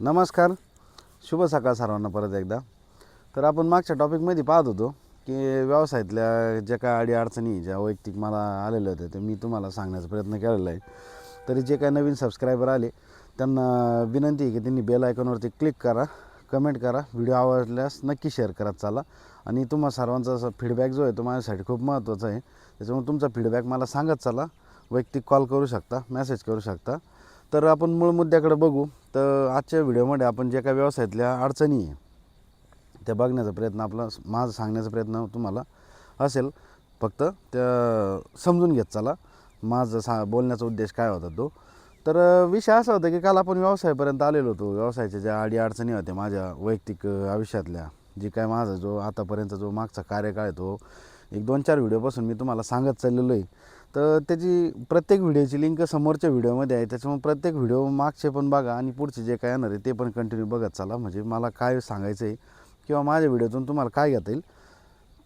नमस्कार. शुभ सकाळ सर्वांना परत एकदा. तर आपण मागच्या टॉपिकमध्ये पाहत होतो की व्यवसायातल्या ज्या काय अडी अडचणी ज्या वैयक्तिक मला आलेल्या होत्या ते मी तुम्हाला सांगण्याचा प्रयत्न केलेला आहे. तरी जे काय नवीन सबस्क्रायबर आले त्यांना विनंती आहे की त्यांनी बेल आयकॉनवरती क्लिक करा कमेंट करा व्हिडिओ आवडल्यास नक्की शेअर करत चाला. आणि तुम्हा सर्वांचा असा फीडबॅक जो आहे तो माझ्यासाठी खूप महत्त्वाचा आहे. त्याच्यामुळे तुमचा फीडबॅक मला सांगत चाला. वैयक्तिक कॉल करू शकता मेसेज करू शकता. तर आपण मूळ मुद्द्याकडे बघू. तर आजच्या व्हिडिओमध्ये आपण जे काय व्यवसायातल्या अडचणी आहे त्या बघण्याचा प्रयत्न आपला माझा सांगण्याचा प्रयत्न तुम्हाला असेल. फक्त त्या समजून घेत चला. माझं सा बोलण्याचा उद्देश काय होता तो. तर विषय असा होता की काल आपण व्यवसायापर्यंत आलेलो होतो. व्यवसायाच्या ज्या आडी अडचणी होत्या माझ्या वैयक्तिक आयुष्यातल्या जी काय माझा जो आतापर्यंत जो मागचा कार्यकाळ आहे तो एक दोन चार व्हिडिओपासून मी तुम्हाला सांगत चाललेलो आहे. तर त्याची प्रत्येक व्हिडिओची लिंक समोरच्या व्हिडिओमध्ये आहे. त्याच्यामुळे प्रत्येक व्हिडिओ मागचे पण बघा आणि पुढचे जे काय येणार आहे ते पण कंटिन्यू बघत चला. म्हणजे मला काय सांगायचं आहे किंवा माझ्या व्हिडिओतून तुम्हाला काय घेता येईल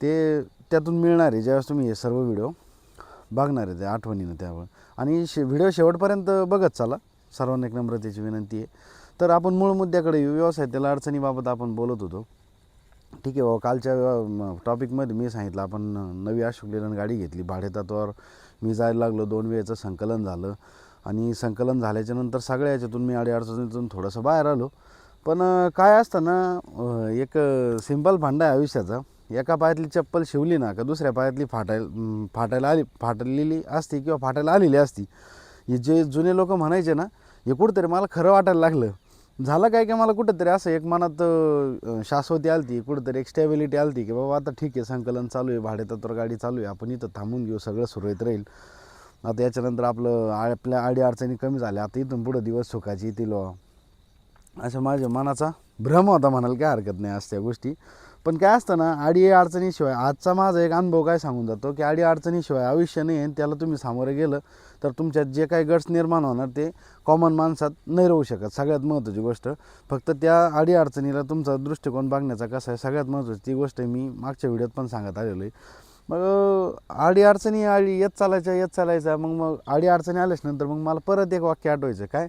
ते त्यातून मिळणार आहे. ज्यावेळेस तुम्ही हे सर्व व्हिडिओ बघणार आहे ते आठवणीनं त्यावर. आणि शे व्हिडिओ शेवटपर्यंत बघत चाला. सर्वांना एक नम्रतेची विनंती आहे. तर आपण मूळ मुद्द्याकडे येऊ. त्याला अडचणीबाबत आपण बोलत होतो. ठीक आहे बाबा कालच्या टॉपिकमध्ये मी सांगितलं आपण नवी अशोक लेलन गाडी घेतली. भाडेतत्वावर मी जायला लागलो दोन वेळेचं संकलन झालं. आणि संकलन झाल्याच्यानंतर सगळ्या याच्यातून मी अडीअडचणीतून थोडंसं बाहेर आलो. पण काय असतं ना एक सिंपल भांडा आहे आयुष्याचा. एका पायातली चप्पल शिवली ना का दुसऱ्या पायातली फाटायला फाटायला आली फाटलेली असती किंवा फाटायला आलेली असती. हे जे जुने लोक म्हणायचे ना हे कुठंतरी मला खरं वाटायला लागलं. झालं काय की मला कुठंतरी असं एक मनात शाश्वती आलती कुठंतरी एक स्टॅबिलिटी आलती की बाबा आता ठीक आहे संकलन चालू आहे भाडेतत्वर गाडी चालू आहे आपण इथं थांबून घेऊ सगळं सुरळीत राहील आता याच्यानंतर आपलं आ- आपल्या आडी अडचणी कमी झाल्या आता इथून पुढं दिवस सुखाची येतील बुवा. असं माझ्या मनाचा भ्रम होता म्हणाल काय हरकत नाही आज त्या गोष्टी पण काय असतं ना आडी अडचणीशिवाय आजचा माझा एक अनुभव काय सांगून जातो की आडी अडचणीशिवाय आयुष्य नाही आहे त्याला तुम्ही सामोरे गेलं तर तुमच्यात जे काही गट्स निर्माण होणार ते कॉमन माणसात नाही राहू शकत. सगळ्यात महत्त्वाची गोष्ट. फक्त त्या आडी अडचणीला तुमचा दृष्टिकोन बघण्याचा कसा आहे सगळ्यात महत्त्वाची ती गोष्ट मी मागच्या व्हिडिओत पण सांगत आलेलो आहे. मग आडी अडचणी आडी येत चालायच्या येत चालायचा. मग मग आडी अडचणी आल्याच नंतर मग मला परत एक वाक्य आठवायचं. काय?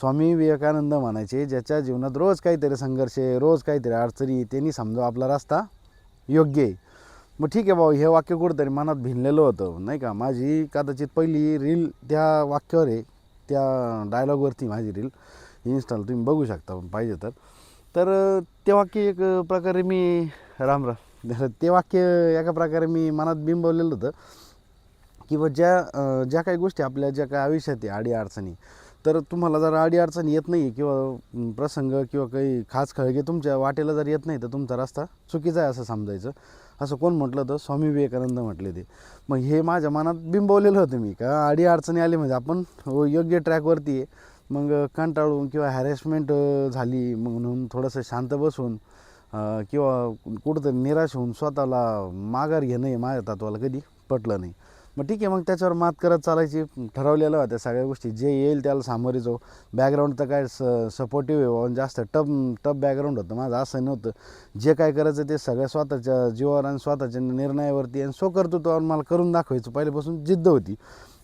स्वामी विवेकानंद म्हणायचे ज्याच्या जीवनात रोज काहीतरी संघर्ष आहे रोज काहीतरी अडचणी त्यांनी समजा आपला रस्ता योग्य आहे. मग ठीक आहे भाऊ हे वाक्य कुठंतरी मनात भिनलेलं होतं नाही का? माझी कदाचित पहिली रील त्या वाक्यावर आहे त्या डायलॉगवरती माझी रील इन्स्टाला तुम्ही बघू शकता पाहिजे तर. तर ते वाक्य एक प्रकारे मी राम राम. ते वाक्य एका प्रकारे मी मनात बिंबवलेलं होतं किंवा ज्या ज्या काही गोष्टी आपल्या ज्या काही आयुष्यात आहे आडी अडचणी तर तुम्हाला जर आडी अडचण येत नाही किंवा प्रसंग किंवा काही खास खळगे तुमच्या वाटेला जर येत नाही तर तुमचा रस्ता चुकीचा आहे असं समजायचं. असं कोण म्हटलं तर स्वामी विवेकानंद म्हटले ते. मग हे माझ्या मनात बिंबवलेलं होतं मी का आडी अडचणी आली म्हणजे आपण हो, योग्य ट्रॅकवरती आहे. मग कंटाळून किंवा हॅरेसमेंट झाली मग म्हणून थोडंसं शांत बसून किंवा कुठंतरी निराश होऊन स्वतःला माघार घेणं हे माझ्या तत्वाला कधी पटलं नाही. मग ठीक आहे मग त्याच्यावर मात करत चालायची ठरवलेलं होत्या सगळ्या गोष्टी. जे येईल त्याला सामोरे जाऊ. बॅकग्राऊंड तर काय स सपोर्टिव्ह आहे जास्त टफ टफ बॅकग्राऊंड होतं. माझं असं नव्हतं. जे काय करायचं ते सगळ्या स्वतःच्या जीवावर आणि स्वतःच्या निर्णयावरती आणि सो कर्तृत्वावर मला करून दाखवायचं. पहिल्यापासून जिद्द होती.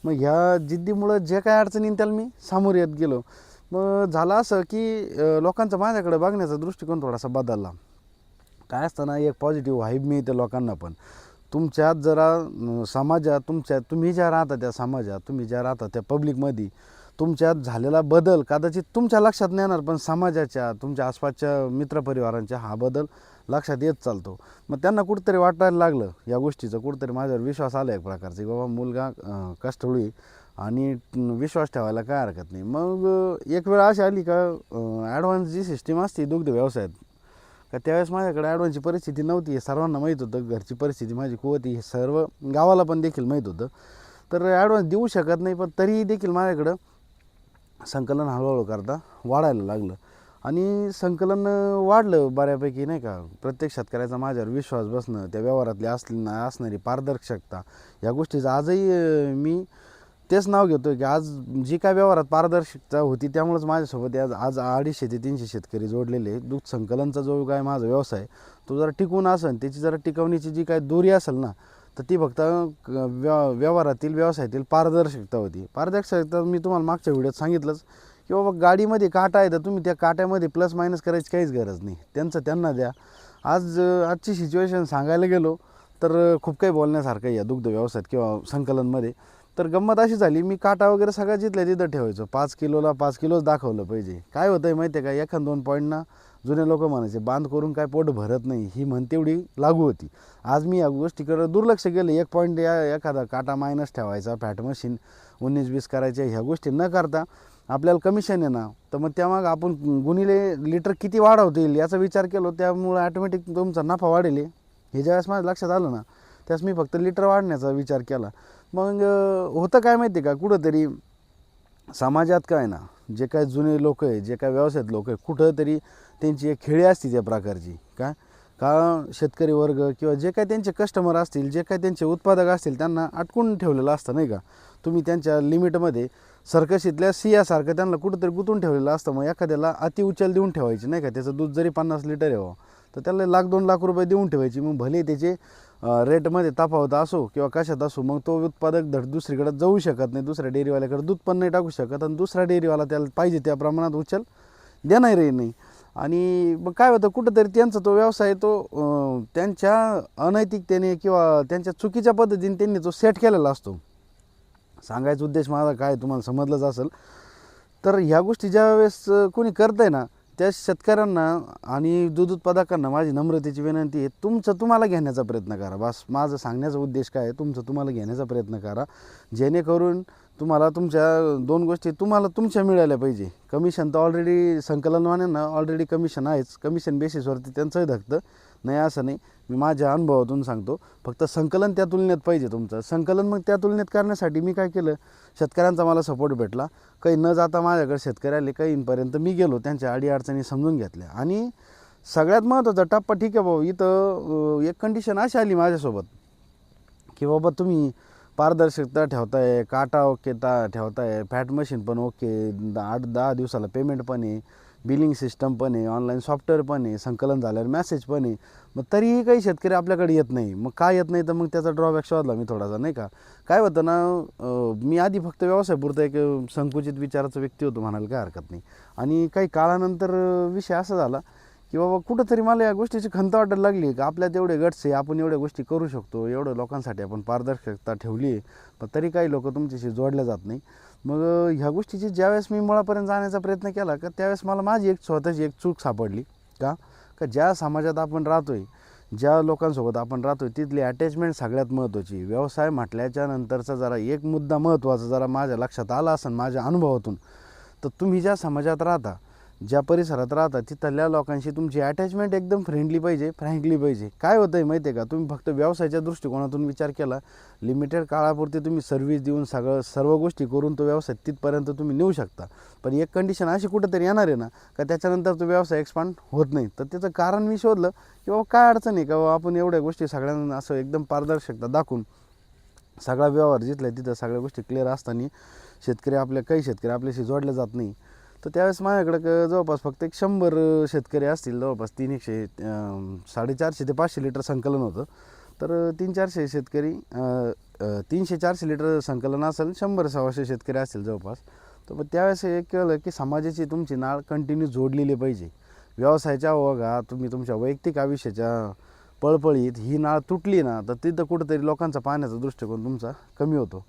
मग ह्या जिद्दीमुळं जे काय अडचणी येईल त्याला मी सामोरे येत गेलो. मग झालं असं की लोकांचं लोकांचा माझ्याकडे बघण्याचा दृष्टिकोन थोडासा बदलला. काय असतं ना एक पॉझिटिव्ह व्हाईब मिळते लोकांना पण. तुमच्यात जरा समाजात तुमच्या तुम्ही ज्या राहता त्या समाजात तुम्ही ज्या राहता त्या पब्लिकमध्ये तुमच्यात झालेला बदल कदाचित तुमच्या लक्षात नाही येणार पण समाजाच्या तुमच्या आसपासच्या मित्रपरिवारांच्या हा बदल लक्षात येत चालतो. मग त्यांना कुठंतरी वाटायला लागलं या गोष्टीचं कुठंतरी माझ्यावर विश्वास आला एक प्रकारचा की बाबा मुलगा अं, कष्टळू आणि विश्वास ठेवायला काय हरकत नाही. मग एक वेळ अशी आली का ॲडव्हान्स जी सिस्टीम असते दुग्ध व्यवसायात का त्यावेळेस माझ्याकडे ॲडव्हान्सची परिस्थिती नव्हती. हे सर्वांना माहीत होतं. घरची परिस्थिती माझी होती. हे सर्व गावाला पण देखील माहीत होतं. तर ॲडव्हान्स देऊ शकत नाही पण तरीही देखील माझ्याकडं संकलन हळूहळू करता वाढायला लागलं. आणि संकलन वाढलं बऱ्यापैकी नाही का? प्रत्येक शेतकऱ्याचा माझ्यावर विश्वास बसणं त्या व्यवहारातली असली असणारी पारदर्शकता या गोष्टीचं आजही मी तेच नाव घेतो की आज जी काय व्यवहारात पारदर्शकता होती त्यामुळेच माझ्यासोबत आज आज अडीचशे ते तीनशे शेतकरी जोडलेले दूध संकलनचा जो काय माझा व्यवसाय तो जरा टिकून असेल त्याची जरा टिकवण्याची जी काय दोरी असेल ना तर ती फक्त क- व्यवहारातील व्यवसायातील पारदर्शकता होती. पारदर्शकता मी तुम्हाला मागच्या व्हिडिओत सांगितलंच की बाबा गाडीमध्ये काटा आहे तर तुम्ही त्या काट्यामध्ये प्लस मायनस करायची काहीच गरज नाही. त्यांचं त्यांना द्या. आज आजची सिच्युएशन सांगायला गेलो तर खूप काही बोलण्यासारखं या दुग्ध व्यवसायात किंवा संकलनमध्ये. तर गंमत अशी झाली मी काटा वगैरे सगळ्या जिथल्या तिथं ठेवायचो. पाच किलोला पाच किलोच दाखवलं पाहिजे. काय होतं आहे माहिती आहे का? एखाद दोन पॉईंटना जुने लोक म्हणायचे बांध करून काय पोट भरत नाही. ही म्हण तेवढी लागू होती. आज मी या गोष्टीकडे दुर्लक्ष केलं. एक पॉईंट या एखादा काटा मायनस ठेवायचा फॅट मशीन उन्नीस वीस करायच्या ह्या गोष्टी न करता आपल्याला कमिशन आहे ना तर मग त्यामाग आपण गुणिले लिटर किती वाढवता येईल याचा विचार केलो. त्यामुळे ॲटोमॅटिक तुमचा नफा वाढेल हे. ज्यावेळेस माझ्या लक्षात आलं ना त्यास मी फक्त लिटर वाढण्याचा विचार केला. मग होतं काय माहिती आहे का? कुठंतरी समाजात काय ना जे काय जुने लोक आहे जे काय व्यवसायात लोक आहे कुठंतरी त्यांची एक खेळी असते त्या प्रकारची काय का शेतकरी वर्ग किंवा जे काय त्यांचे कस्टमर असतील जे काय त्यांचे उत्पादक असतील त्यांना अटकून ठेवलेलं असतं नाही का? तुम्ही त्यांच्या लिमिटमध्ये सर्कशीतल्या सियासारखं त्यांना कुठंतरी गुंतून ठेवलेलं असतं मग एखाद्याला अति उचल देऊन ठेवायची नाही का? त्याचं दूध जरी पन्नास लिटर यावं हो, तर त्याला लाख दोन लाख रुपये देऊन ठेवायची मग भले त्याचे रेटमध्ये तफावत असो किंवा कशात असो मग तो उत्पादक धड दुसरीकडे जाऊ शकत नाही दुसऱ्या डेअरीवाल्याकडे दूध पण नाही टाकू शकत आणि दुसरा डेअरीवाला त्याला पाहिजे त्या प्रमाणात उचल देणारही नाही. आणि मग काय होतं कुठंतरी त्यांचा तो व्यवसाय तो त्यांच्या अनैतिकतेने किंवा त्यांच्या चुकीच्या पद्धतीने त्यांनी तो सेट केलेला असतो. सांगायचा उद्देश माझा काय तुम्हाला समजलंच असेल. तर ह्या गोष्टी ज्या वेळेस कोणी करत आहे ना त्या शेतकऱ्यांना आणि दूध उत्पादकांना माझी नम्रतेची विनंती आहे तुमचं तुम्हाला घेण्याचा प्रयत्न करा. बस माझं सांगण्याचा उद्देश काय आहे तुमचं तुम्हाला घेण्याचा प्रयत्न करा. जेणेकरून तुम्हाला तुमच्या दोन गोष्टी तुम्हाला तुमच्या मिळाल्या पाहिजे. कमिशन तर ऑलरेडी संकलनवाण्यांना ऑलरेडी कमिशन आहेच. कमिशन बेसिसवरती त्यांचंही धकतं. नाही असं नाही. मी माझ्या अनुभवातून सांगतो. फक्त संकलन त्या तुलनेत पाहिजे तुमचं. संकलन मग त्या तुलनेत करण्यासाठी मी काय केलं? शेतकऱ्यांचा मला सपोर्ट भेटला. काही न जाता माझ्याकडे शेतकरी आले. काहींपर्यंत मी गेलो. त्यांच्या अडीअडचणी समजून घेतल्या. आणि सगळ्यात महत्त्वाचा टप्पा ठीक आहे भाऊ. इथं एक कंडिशन अशी आली माझ्यासोबत की बाबा तुम्ही पारदर्शकता ठेवताय काटा ओके ता ठेवताय फॅट मशीन पण ओके द- आठ दहा दिवसाला पेमेंट पण आहे. बिलिंग सिस्टम पण आहे ऑनलाईन सॉफ्टवेअर पण आहे संकलन झाल्यावर मेसेज पण आहे. मग तरीही काही शेतकरी आपल्याकडे येत नाही. मग काय येत नाही? तर मग त्याचा ड्रॉबॅक शोधला मी थोडासा नाही का? काय होतं ना मी आधी फक्त व्यवसायपुरतं एक संकुचित विचाराचा व्यक्ती होतो म्हणायला काय हरकत नाही. आणि काही काळानंतर विषय असा झाला की बाबा कुठंतरी मला या गोष्टीची खंत वाटायला लागली की? आपल्यात एवढे गट्स आहे आपण एवढ्या गोष्टी करू शकतो. एवढं लोकांसाठी आपण पारदर्शकता ठेवली आहे. पण तरी काही लोक तुमच्याशी जोडल्या जात नाही. मग ह्या गोष्टीची ज्यावेळेस मी मुळापर्यंत जाण्याचा प्रयत्न केला का त्यावेळेस मला माझी एक स्वतःची एक चूक सापडली. का? का ज्या समाजात आपण राहतो आहे ज्या लोकांसोबत आपण राहतो आहे तिथली अटॅचमेंट सगळ्यात महत्त्वाची. व्यवसाय म्हटल्याच्या नंतरचा जरा एक मुद्दा महत्त्वाचा जरा माझ्या लक्षात आला असेल माझ्या अनुभवातून. तर तुम्ही ज्या समाजात राहता ज्या परिसरात राहता तिथल्या लोकांशी तुमची अटॅचमेंट एकदम फ्रेंडली पाहिजे फ्रँकली पाहिजे. काय होतं आहे माहिती आहे का? तुम्ही फक्त व्यवसायाच्या दृष्टिकोनातून विचार केला लिमिटेड काळापुरती तुम्ही सर्व्हिस देऊन सगळं सर्व गोष्टी करून तो व्यवसाय तिथपर्यंत तुम्ही नेऊ शकता. पण एक कंडिशन अशी कुठंतरी येणार आहे ना का त्याच्यानंतर तो व्यवसाय एक्सपांड होत नाही. तर त्याचं कारण मी शोधलं की बाबा काय अडचण आहे? का बाबा आपण एवढ्या गोष्टी सगळ्यांना असं एकदम पारदर्शकता दाखवून सगळा व्यवहार जिथला तिथं सगळ्या गोष्टी क्लिअर असताना शेतकरी आपल्या काही शेतकरी आपल्याशी जोडले जात नाही. तर त्यावेळेस माझ्याकडं क- जवळपास फक्त एक शंभर शेतकरी असतील जवळपास तीन एकशे अं, साडेचारशे ते पाचशे लिटर संकलन होतं. तर तीन चारशे शेतकरी अं, अं, तीनशे चारशे लिटर संकलन असेल शंभर सव्वाशे शेतकरी असतील जवळपास. तर मग त्यावेळेस एक केलं की समाजाची तुमची नाळ कंटिन्यू जोडलेली पाहिजे. व्यवसायाच्या ओघात तुम्ही तुमच्या वैयक्तिक आयुष्याच्या पळपळीत ही नाळ तुटली ना तर तिथं कुठंतरी लोकांचा पाहण्याचा दृष्टिकोन तुमचा कमी होतो.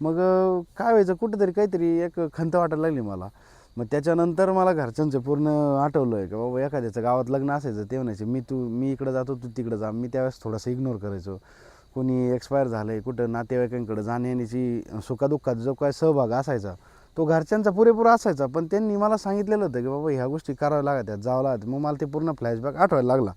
मग अं, काय व्हायचं? कुठंतरी काहीतरी एक खंत वाटायला लागली मला. मग त्याच्यानंतर मला घरच्यांचं पूर्ण आठवलं आहे की बाबा एखाद्याचं गावात लग्न असायचं ते म्हणायचे मी तू मी इकडं जातो तू तिकडं जा. मी त्यावेळेस थोडंसं इग्नोर करायचो. कोणी एक्सपायर झालं आहे कुठं नातेवाईकांकडं जाण्याची सुखादुःखात जो काय सहभाग असायचा तो घरच्यांचा पुरेपूर असायचा. पण त्यांनी मला सांगितलेलं होतं की बाबा ह्या गोष्टी कराव्या लागत जावं लागत. मग मला ते पूर्ण फ्लॅशबॅक आठवायला लागला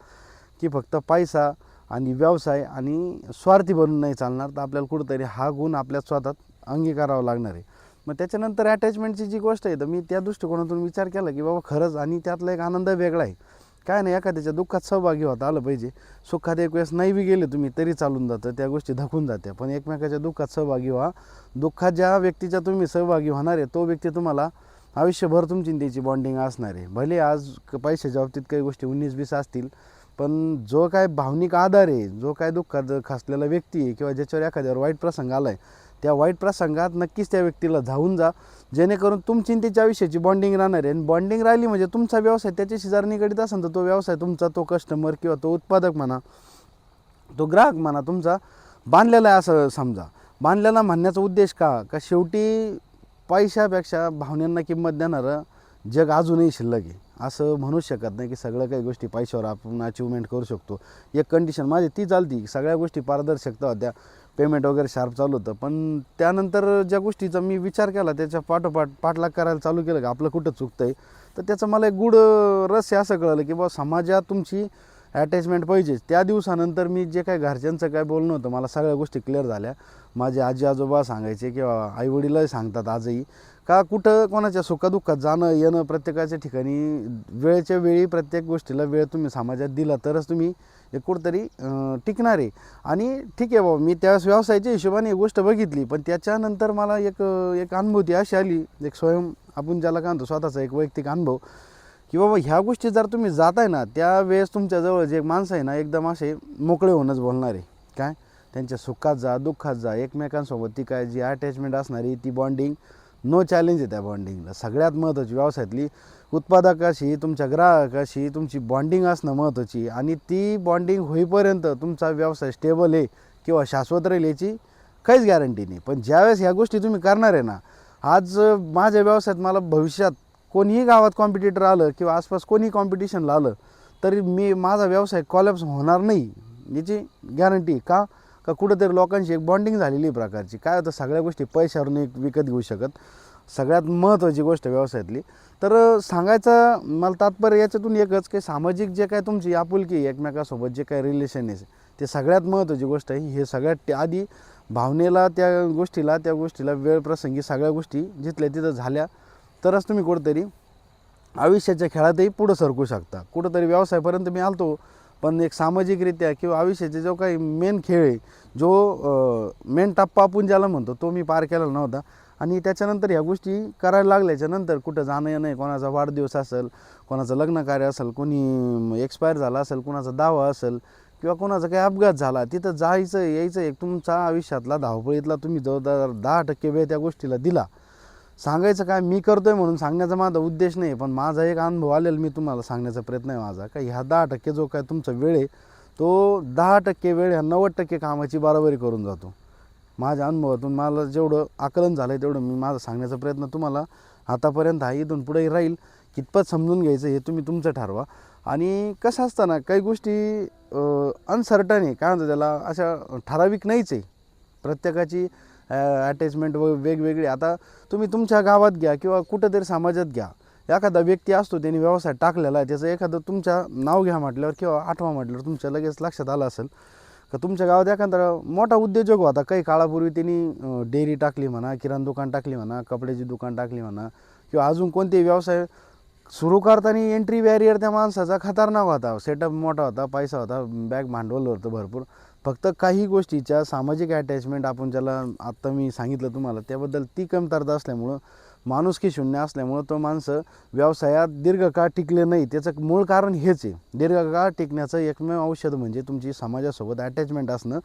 की फक्त पैसा आणि व्यवसाय आणि स्वार्थी बनून नाही चालणार. तर आपल्याला कुठंतरी हा गुण आपल्या स्वतःत अंगीकारावा लागणार आहे. मग त्याच्यानंतर अटॅचमेंटची जी गोष्ट आहे तर मी त्या दृष्टिकोनातून विचार केला की बाबा खरंच आणि त्यातला एक आनंद वेगळा आहे. काय नाही एखाद्याच्या दुःखात सहभागी होता आलं पाहिजे. सुखात एक वेळेस नाही बी गेले तुम्ही तरी चालून जातं त्या गोष्टी धकून जात्या. पण एकमेकाच्या दुःखात सहभागी व्हा. दुःखात ज्या व्यक्तीच्या तुम्ही सहभागी होणार आहे तो व्यक्ती तुम्हाला आयुष्यभर तुमची त्याची बॉन्डिंग असणार आहे. भले आज क- पैशाच्या बाबतीत काही गोष्टी उन्नीस वीस असतील पण जो काय भावनिक आधार आहे जो काय दुःखात खसलेला व्यक्ती आहे किंवा ज्याच्यावर एखाद्यावर वाईट प्रसंग आला आहे त्या वाईट प्रसंगात नक्कीच त्या व्यक्तीला धावून जा. जेणेकरून तुमची त्याच्या विषयाची बॉन्डिंग राहणार आहे. आणि बॉन्डिंग राहिली म्हणजे तुमचा व्यवसाय त्याच्याशी जर निगडीत असेल तर तो व्यवसाय तुमचा तो कस्टमर किंवा तो उत्पादक म्हणा तो ग्राहक म्हणा तुमचा बांधलेला आहे असं समजा. बांधलेला म्हणण्याचा उद्देश का? का शेवटी पैशापेक्षा भावनांना किंमत देणारं जग अजूनही शिल्लक आहे. असं म्हणूच शकत नाही की सगळ्या काही गोष्टी पैशावर आपण अचिव्हमेंट करू शकतो. एक कंडिशन माझी ती चालती. सगळ्या गोष्टी पारदर्शकता होत्या. पेमेंट वगैरे शार्प चालू होतं. पण त्यानंतर ज्या गोष्टीचा मी विचार केला त्याच्या पाठोपाठ पाठलाग करायला चालू केलं का आपलं कुठं चुकतं आहे तर त्याचं मला एक गुड रस असं कळलं की बाबा समाजात तुमची अटॅचमेंट पाहिजेच त्या दिवसानंतर मी जे काय घरच्यांचं काय बोलणं होतं मला सगळ्या गोष्टी क्लिअर झाल्या. माझे आजी आजोबा सांगायचे किंवा आईवडीलही सांगतात आजही का कुठं कोणाच्या सुखादुःखात जाणं येणं प्रत्येकाच्या ठिकाणी वेळेच्या वेळी प्रत्येक गोष्टीला वेळ तुम्ही समाजात दिला तरच तुम्ही एक कुठंतरी टिकणार आहे. आणि ठीक आहे बाबा मी त्यावेळेस व्यवसायाच्या हिशोबाने एक गोष्ट बघितली पण त्याच्यानंतर मला एक एक अनुभूती अशी आली एक स्वयं आपण ज्याला काय म्हणतो स्वतःचा एक वैयक्तिक अनुभव की बाबा ह्या गोष्टी जर तुम्ही जाताय ना त्यावेळेस तुमच्याजवळ जे माणसं आहे ना एकदम असे मोकळे होऊनच बोलणार आहे. काय? त्यांच्या सुखात जा दुःखात जा एकमेकांसोबत ती काय जी अटॅचमेंट असणारी ती बॉन्डिंग नो चॅलेंज आहे त्या बॉन्डिंगला सगळ्यात महत्त्वाची व्यवसायातली उत्पादकाशी तुमच्या ग्राहकाशी तुमची बॉन्डिंग असणं महत्त्वाची आणि ती बॉन्डिंग होईपर्यंत तुमचा व्यवसाय स्टेबल आहे किंवा शाश्वत राहील याची काहीच गॅरंटी नाही. पण ज्यावेळेस ह्या गोष्टी तुम्ही करणार आहे ना आज माझ्या व्यवसायात मला भविष्यात कोणीही गावात कॉम्पिटिटर आलं किंवा आसपास कोणीही कॉम्पिटिशनला आलं तरी मी माझा व्यवसाय कॉलॅप्स होणार नाही याची गॅरंटी का? का कुठंतरी लोकांशी एक बॉन्डिंग झालेली आहे प्रकारची. काय होतं सगळ्या गोष्टी पैशावरून एक विकत घेऊ शकत. सगळ्यात महत्त्वाची गोष्ट व्यवसायातली. तर सांगायचं मला तात्पर्य याच्यातून एकच की सामाजिक जे काय तुमची आपुलकी एकमेकासोबत जे काय रिलेशन आहे ते सगळ्यात महत्त्वाची गोष्ट आहे. हे सगळ्यात आधी भावनेला त्या गोष्टीला त्या गोष्टीला वेळ प्रसंगी सगळ्या गोष्टी जिथल्या तिथं झाल्या तरच तुम्ही कुठंतरी आयुष्याच्या खेळातही पुढं सरकू शकता. कुठंतरी व्यवसायापर्यंत मी आलतो पण एक सामाजिकरित्या किंवा आयुष्याचा जो काही मेन खेळ आहे जो मेन टप्पा आपण ज्याला म्हणतो तो मी पार केलेला नव्हता. आणि त्याच्यानंतर ह्या गोष्टी करायला लागल्याच्या नंतर कुठं जाणं येणं आहे कोणाचा वाढदिवस असेल कोणाचं लग्नकार्य असेल कोणी एक्सपायर झाला असेल कोणाचा दावा असेल किंवा कोणाचा काही अपघात झाला तिथं जायचं यायचं एक तुमचा आयुष्यातला धावपळीतला तुम्ही जवळजवळ दहा टक्के वेळ त्या गोष्टीला दिला. सांगायचं काय मी करतोय म्हणून सांगण्याचा माझा उद्देश नाही पण माझा एक अनुभव आलेला मी तुम्हाला सांगण्याचा प्रयत्न आहे माझा का ह्या दहा टक्के जो काय तुमचा वेळ आहे तो दहा टक्के वेळ ह्या नव्वद टक्के कामाची बराबरी करून जातो. माझ्या अनुभवातून मला जेवढं आकलन झालं आहे तेवढं मी माझा सांगण्याचा प्रयत्न तुम्हाला आतापर्यंत हा इथून पुढे राहील. कितपत समजून घ्यायचं हे तुम्ही तुमचं ठरवा. आणि कसं असताना काही गोष्टी अनसर्टन आहे. काय म्हणतात त्याला? अशा ठराविक नाहीच आहे. प्रत्येकाची अटॅचमेंट व वेगवेगळी. आता तुम्ही तुमच्या गावात घ्या किंवा कुठंतरी समाजात घ्या. एखादा व्यक्ती असतो त्याने व्यवसाय टाकलेला आहे. त्याचं एखादं तुमच्या नाव घ्या म्हटल्यावर किंवा आठवा म्हटल्यावर तुमच्या लगेच लक्षात आलं असेल. का तुमच्या गावात एखादा मोठा उद्योजक होता काही काळापूर्वी त्यांनी डेअरी टाकली म्हणा किराणा दुकान टाकली म्हणा कपड्याची दुकान टाकली म्हणा किंवा अजून कोणते व्यवसाय सुरू करताना एंट्री बॅरियर त्या माणसाचा खतरनाक होता. सेटअप मोठा होता पैसा होता बॅग भांडवल होतं भरपूर. फक्त काही गोष्टीच्या सामाजिक अटॅचमेंट आपण ज्याला आत्ता मी सांगितलं तुम्हाला त्याबद्दल ती कमतरता असल्यामुळं माणुसकी शून्य असल्यामुळं तो माणसं व्यवसायात दीर्घकाळ टिकले नाही. त्याचं मूळ कारण हेच आहे. दीर्घकाळ टिकण्याचं एकमेव औषध म्हणजे तुमची समाजासोबत अटॅचमेंट असणं.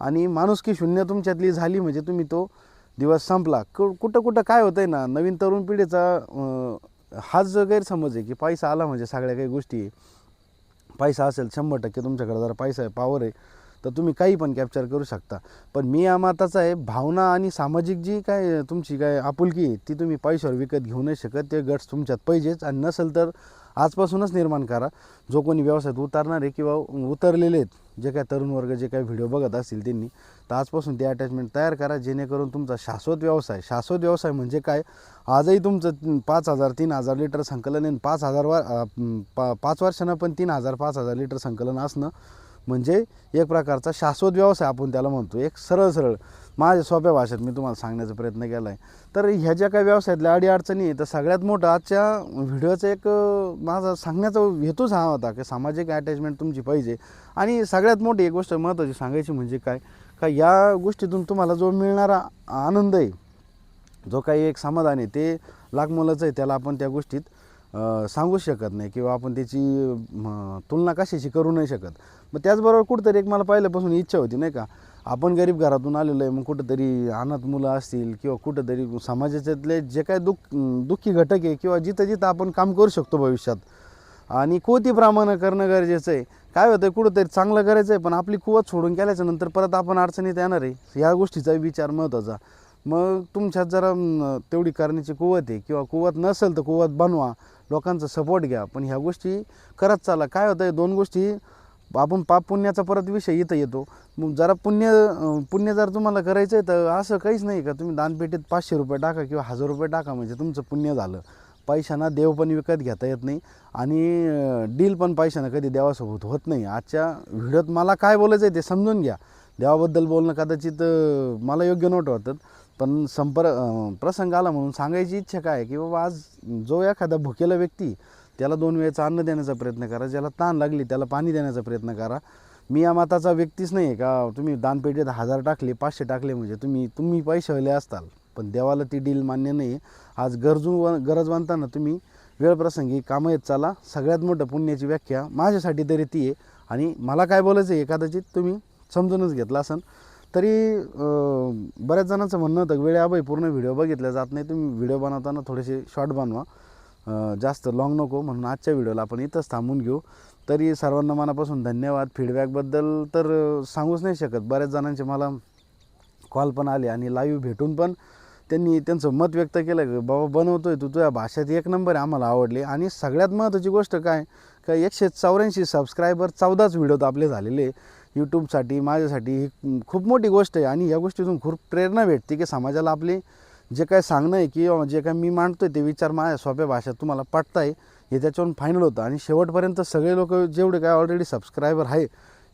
आणि माणुसकी शून्य तुमच्यातली झाली म्हणजे तुम्ही तो दिवस संपला. कु कुठं कुठं काय होतं आहे ना नवीन तरुण पिढीचा हाच जो गैरसमज आहे की पैसा आला म्हणजे सगळ्या काही गोष्टी पैसा असेल शंभर टक्के तुमच्याकडे जर पैसा आहे पावर आहे. तर तुम्ही काही पण कॅप्चर करू शकता. पण मी या आहे भावना आणि सामाजिक जी काय तुमची काय आपुलकी आहे ती तुम्ही पैशावर विकत घेऊ नाही शकत. ते गट्स तुमच्यात पाहिजेच. आणि नसेल तर आजपासूनच निर्माण करा. जो कोणी व्यवसायात उतरणार आहे किंवा उतरलेले आहेत जे काय तरुण वर्ग जे काही व्हिडिओ बघत असतील त्यांनी तर आजपासून ते अटॅचमेंट तयार करा. जेणेकरून तुमचा शाश्वत व्यवसाय शाश्वत व्यवसाय म्हणजे काय? आजही तुमचं पाच हजार तीन हजार लिटर संकलन आहे. पाच हजार वा पा पाच वर्षानं पण तीन हजार पाच हजार लिटर संकलन असणं म्हणजे एक प्रकारचा शाश्वत व्यवसाय आपण त्याला म्हणतो. एक सरळ सरळ. माझ्या सोप्या भाषेत मी तुम्हाला सांगण्याचा प्रयत्न केला आहे तर ह्या ज्या काही व्यवसायातल्या अडीअडचणी आहेत तर सगळ्यात मोठं आजच्या व्हिडिओचं एक माझा सांगण्याचा हेतूच हा होता की सामाजिक अटॅचमेंट तुमची पाहिजे. आणि सगळ्यात मोठी एक गोष्ट महत्त्वाची सांगायची म्हणजे काय? का या गोष्टीतून तुम्हाला जो मिळणारा आनंद आहे जो काही एक समाधान आहे ते लाखमोलाचं आहे त्याला आपण त्या गोष्टीत सांगू सांगूच शकत नाही किंवा आपण त्याची तुलना कशाशी करू नाही शकत. मग त्याचबरोबर कुठंतरी एक मला पहिल्यापासून इच्छा होती नाही का आपण गरीब घरातून आलेलो आहे मग कुठंतरी अनाथ मुलं असतील किंवा कुठंतरी समाजाच्यातले जे काय दुःख दुःखी घटक आहे किंवा जिथं जिथं आपण काम करू शकतो भविष्यात. आणि कोती प्रमाणं करणं गरजेचं आहे. काय होतं कुठंतरी चांगलं करायचं आहे पण आपली कुवत सोडून केल्याच्यानंतर परत आपण अडचणीत येणार आहे. या गोष्टीचा विचार महत्त्वाचा. मग तुमच्यात जरा तेवढी करण्याची कुवत आहे किंवा कुवत नसेल तर कुवत बनवा. लोकांचा सपोर्ट घ्या. पण ह्या गोष्टी करत चाला. काय होतं आहे दोन गोष्टी आपण पाप पुण्याचा परत विषय इथं येतो. मग जरा पुण्य पुण्य जर तुम्हाला करायचं आहे तर असं काहीच नाही का? तुम्ही दानपेटीत पाचशे रुपये टाका किंवा हजार रुपये टाका म्हणजे तुमचं पुण्य झालं. पैशांना देव पण विकत घेता येत नाही आणि डील पण पैशानं कधी देवासोबत होत नाही. आजच्या व्हिडिओत मला काय बोलायचं आहे ते समजून घ्या. देवाबद्दल बोलणं कदाचित मला योग्य नव्हतं वाटत. पण संपर प्रसंग आला म्हणून सांगायची इच्छा काय आहे की बाबा आज जो एखादा भुकेला व्यक्ती त्याला दोन वेळेचं अन्न देण्याचा प्रयत्न करा ज्याला ताण लागली त्याला पाणी देण्याचा प्रयत्न करा. मी या मताचा व्यक्तीच नाही आहे का? तुम्ही दानपेटीत हजार टाकले पाचशे टाकले म्हणजे तुम्ही तुम्ही पैशावाले असताल. पण देवाला ती डील मान्य नाही आज गरजू गरजवंतांना तुम्ही वेळप्रसंगी कामं येत चाला. सगळ्यात मोठं पुण्याची व्याख्या माझ्यासाठी तरी ती आहे. आणि मला काय बोलायचं आहे? कदाचित तुम्ही समजूनच घेतला असन. तरी बऱ्याच जणांचं म्हणणं होतं वेळेअभावी पूर्ण व्हिडिओ बघितला जात नाही तुम्ही व्हिडिओ बनवताना थोडेसे शॉर्ट बनवा. जास्त लॉंग नको म्हणून आजच्या व्हिडिओला आपण इथंच थांबून घेऊ. तरी सर्वांना मनापासून धन्यवाद. फीडबॅकबद्दल तर सांगूच नाही शकत. बऱ्याच जणांचे मला कॉल पण आले आणि लाईव्ह भेटून पण त्यांनी त्यांचं मत व्यक्त केलं की बाबा बनवतोय तू तुझ्या भाषेत एक नंबर आम्हाला आवडले. आणि सगळ्यात महत्त्वाची गोष्ट काय का एकशे चौऱ्याऐंशी सबस्क्रायबर चौदाच व्हिडिओ आपले झालेले. यूट्यूबसाठी माझ्यासाठी ही खूप मोठी गोष्ट आहे. आणि या गोष्टीतून खूप प्रेरणा भेटते की समाजाला आपले जे काय सांगणं आहे किंवा जे काय मी मांडतो आहे ते विचार माझ्या सोप्या भाषेत तुम्हाला पटताय हे त्याच्यावरून फायनल होतं. आणि शेवटपर्यंत सगळे लोक जेवढे काय ऑलरेडी सबस्क्रायबर आहे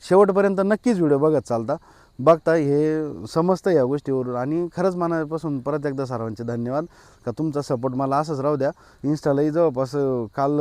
शेवटपर्यंत नक्कीच व्हिडिओ बघत चालता. बघता हे समजतं या गोष्टीवरून. आणि खरंच मनापासून परत एकदा सर्वांचे धन्यवाद. का तुमचा सपोर्ट मला असंच राहू द्या. इन्स्टालाही जवळपास काल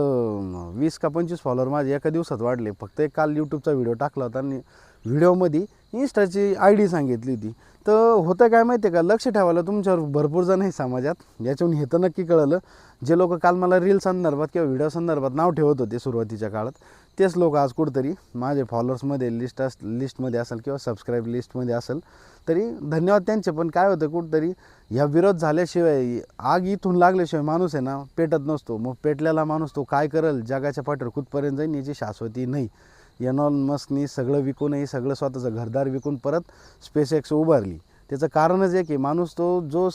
वीस का पंचवीस फॉलोअर माझे एका दिवसात वाढले. फक्त एक काल यूट्यूबचा व्हिडिओ टाकला होता आणि व्हिडिओमध्ये इन्स्टाची आय डी सांगितली होती. तर होतं काय माहिती आहे का? लक्ष ठेवायला तुमच्यावर भरपूर जण आहे समाजात. याच्याहून हे तर नक्की कळलं. जे लोक काल मला रील संदर्भात किंवा व्हिडिओ संदर्भात नाव ठेवत होते सुरुवातीच्या काळात तेच लोक आज कुठंतरी माझे फॉलोअर्समध्ये लिस्ट अस लिस्टमध्ये असेल किंवा सबस्क्राईब लिस्टमध्ये असेल तरी धन्यवाद त्यांचे. पण काय होतं कुठंतरी ह्या विरोध झाल्याशिवाय आग इथून लागल्याशिवाय माणूस आहे ना पेटत नसतो. मग पेटलेला माणूस तो काय करेल? जगाच्या पाठीवर कुठपर्यंत जाईल याची शाश्वती नाही. एनॉन मस्कनी सगळं विकूनही सगळं स्वतःचं घरदार विकून परत स्पेस एक्स उभारली. त्याचं कारणच आहे की माणूस तो जो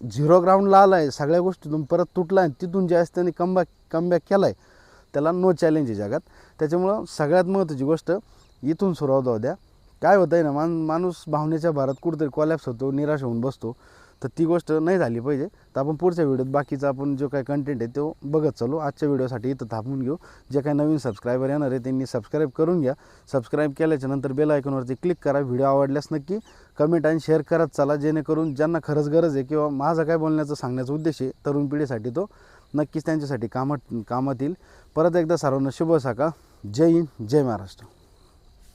झिरो ग्राउंडला आला आहे सगळ्या गोष्टीतून परत तुटला आहे तिथून ज्यावेळेस त्याने कमबॅक कमबॅक केला आहे त्याला नो चॅलेंज आहे जगात. त्याच्यामुळं सगळ्यात महत्त्वाची गोष्ट इथून सुरुवात होऊ द्या. काय होतं आहे ना मान माणूस भावनेच्या भारात कुठेतरी कॉलॅप्स होतो निराश होऊन बसतो. तर ती गोष्ट नाही झाली पाहिजे. तर आपण पुढच्या व्हिडिओत बाकीचा आपण जो काही कंटेंट आहे तो बघत चालू. आजच्या व्हिडिओसाठी इथं थांबून घेऊ. जे काही नवीन सबस्क्रायबर येणार आहे त्यांनी सबस्क्राईब करून घ्या. सबस्क्राईब केल्याच्यानंतर बेल आयकॉनवरती क्लिक करा. व्हिडिओ आवडल्यास नक्की कमेंट आणि शेअर करत चाला. जेणेकरून ज्यांना खरंच गरज आहे किंवा माझा काय बोलण्याचा सांगण्याचा उद्देश आहे तरुण पिढीसाठी तो नक्कीच त्यांच्यासाठी कामात कामात येईल. परत एकदा सर्वांना शुभ सकाळ. जय हिंद जय महाराष्ट्र.